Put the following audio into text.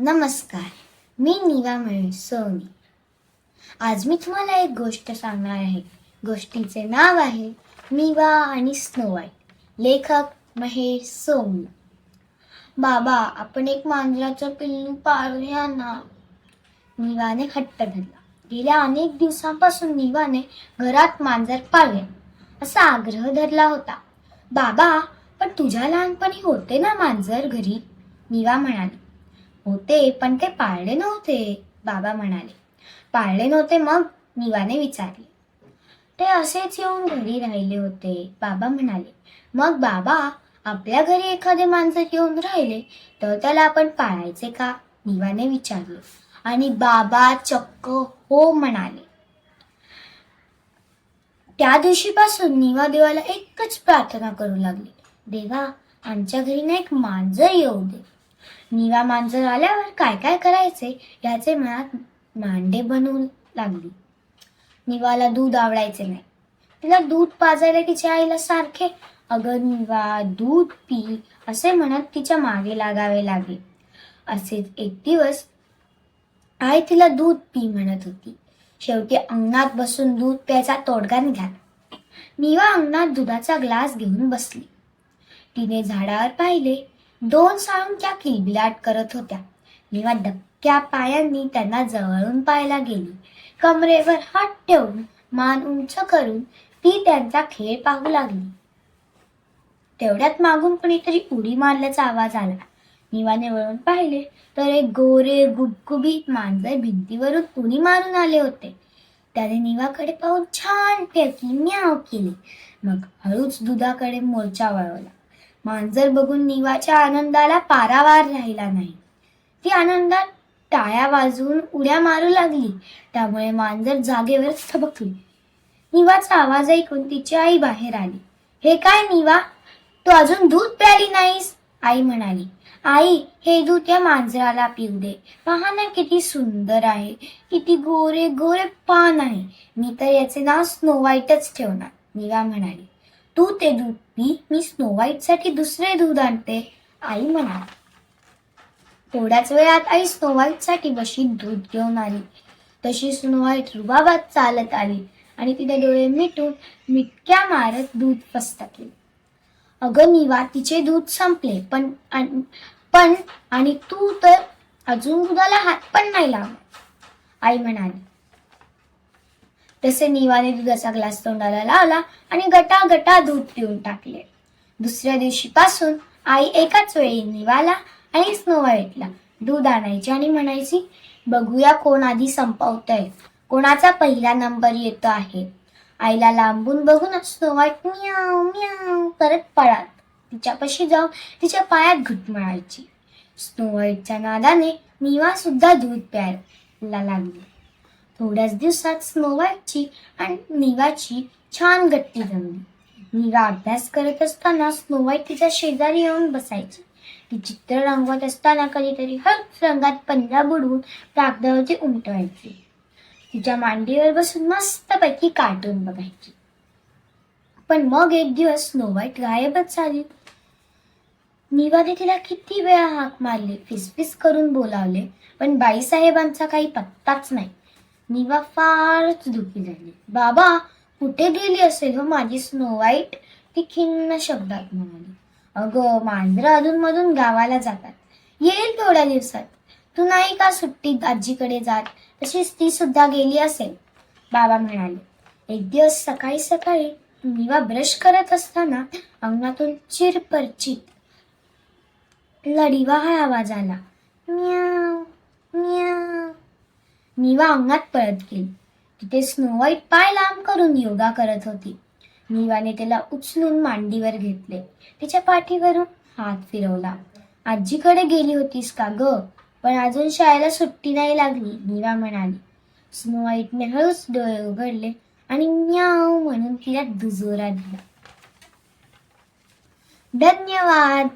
नमस्कार मी निवा महेश सोनी. आज मी तुम्हाला एक गोष्ट सांगणार आहे. गोष्टीचे नाव आहे निवा आणि स्नो व्हाईट. लेखक महेश सोनी. बाबा आपण एक मांजराचं पिल्लू पाळूया ना? निवाने हट्ट धरला. गेल्या अनेक दिवसांपासून निवाने घरात मांजर पाळले. असा आग्रह धरला होता. बाबा पण तुझ्या लहानपणी होते ना मांजर घरी? निवा म्हणाली. होते पण ते पाळले नव्हते बाबा म्हणाले. पाळले नव्हते मग निवाने विचारले. ते असेच येऊन घरी राहिले होते बाबा म्हणाले. मग बाबा आपल्या घरी एखादे मांजर येऊन राहिले तर त्याला आपण पाळायचे का? निवाने विचारले. आणि बाबा चक्क हो म्हणाले. त्या दिवशीपासून निवा देवाला एकच प्रार्थना करू लागली. देवा आमच्या घरी ना एक मांजर येऊ दे. निवा मांजर आल्यावर काय काय करायचे याचे मनात मांडे बनवू लागली. निवाला दूध आवडायचे नाही. तिला दूध पाजायला तिच्या आईला सारखे. अगं निवा दूध पी असे म्हणत तिच्यामागे लागावे लागले असेच एक दिवस आई तिला दूध पी म्हणत होती. शेवटी अंगणात बसून दूध प्यायचा तोडगा निघाला. निवा अंगणात दुधाचा ग्लास घेऊन बसली. तिने झाडावर पाहिले. दोन साळुंक्या किलबिलाट करत होत्या. निवा धक्क्या पायांनी त्यांना जवळून पाहायला गेली. कमरेवर हात ठेवून मान उंच करून ती त्यांचा खेळ पाहू लागली. तेवढ्यात मागून कुणीतरी उडी मारल्याचा आवाज आला. निवाने वळून पाहिले तर एक गोरे गुबगुबीत मांजर भिंतीवरून उडी मारून आले होते. त्याने निवाकडे पाहून छान फेकी म्याव केली. मग हळूच दुधाकडे मोर्चा वळवला. मांजर बघून निवाच्या आनंदाला पारावार राहिला नाही. ती आनंदात टाळ्या वाजवून उड्या मारू लागली. त्यामुळे मांजर जागेवर थबकली. निवाचा आवाज ऐकून तिची आई बाहेर आली. हे काय निवा? तू अजून दूध प्याली नाहीस? आई म्हणाली. आई हे दूध या मांजराला पिऊ दे. पहा ना किती सुंदर आहे. किती गोरे गोरे पान आहे. मी तर याचे नाव स्नो व्हाईटच ठेवणार. निवा म्हणाली. तू ते दूध पी मी स्नो साठी दुसरे दूध आणते. आई म्हणाली थोड्याच वेळात आई स्नोवाईटसाठी बशीत दूध घेऊन आली. तशी स्नो व्हाईट रुबाबात चालत आली आणि तिने डोळे मिटून मिटक्या मारत दूध फस्त केले अगं निवा तिचे दूध संपले पण पण आणि तू तर अजून दुधाला हात पण नाही लावला आई म्हणाली तसे निवाने दुधाचा ग्लास तोंडाला लावला आणि गटा गटा दूध पिऊन टाकले. दुसऱ्या दिवशीपासून आई एकाच वेळी निवाला आणि स्नो व्हाईटला दूध आणायची आणि म्हणायची बघूया कोण आधी संपवतय. कोणाचा पहिला नंबर येतो आहे. आईला लांबून बघून स्नो व्हाईट म्याव म्याव करत पळात तिच्यापाशी जाऊन तिच्या पायात घुटमळायची स्नो व्हाईटच्या नादाने निवा सुद्धा दूध प्यायला लागली. थोड्याच दिवसात स्नो व्हाईटची आणि निगाची छान गट्टी जमली. निगा अभ्यास करत असताना स्नो व्हाईट तिच्या शेजारी येऊन बसायची. ती चित्र रंगवत असताना कधीतरी हळद रंगात पंजा बुडवून कागदावरती उमटवायची. तिच्या मांडीवर बसून मस्तपैकी कार्टून बघायची. पण मग एक दिवस स्नो व्हाईट गायबच झाली. निवाने तिला किती वेळा हाक मारले फिसफिस करून बोलावले पण बाईसाहेबांचा काही पत्ताच नाही. निवा फारच दुखी झाली. बाबा कुठे गेली असेल हो माझी स्नो व्हाईट ती खिन्न शब्दात म्हणाली. अगं मांजरं अधूनमधून गावाला जातात. येईल थोड्या दिवसात. तू नाही का सुट्टीत आजीकडे जात? तशीच ती सुद्धा गेली असेल. बाबा म्हणाले. एक दिवस सकाळी सकाळी निवा ब्रश करत असताना अंगणातून चिरपरचित लढिवा हा आवाज आला. म्याव म्याव. निवा अंगणात पळत गेली. तिथे स्नो व्हाईट पाय लांब करून योगा करत होती. निवाने त्याला उचलून मांडीवर घेतले. तिच्या पाठीवरून हात फिरवला. आजीकडे गेली होतीस का ग? पण अजून शाळेला सुट्टी नाही लागली निवा म्हणाली. स्नो व्हाईटने हळूच डोळे उघडले आणि म्याव म्हणून तिला दुजोरा दिला. धन्यवाद!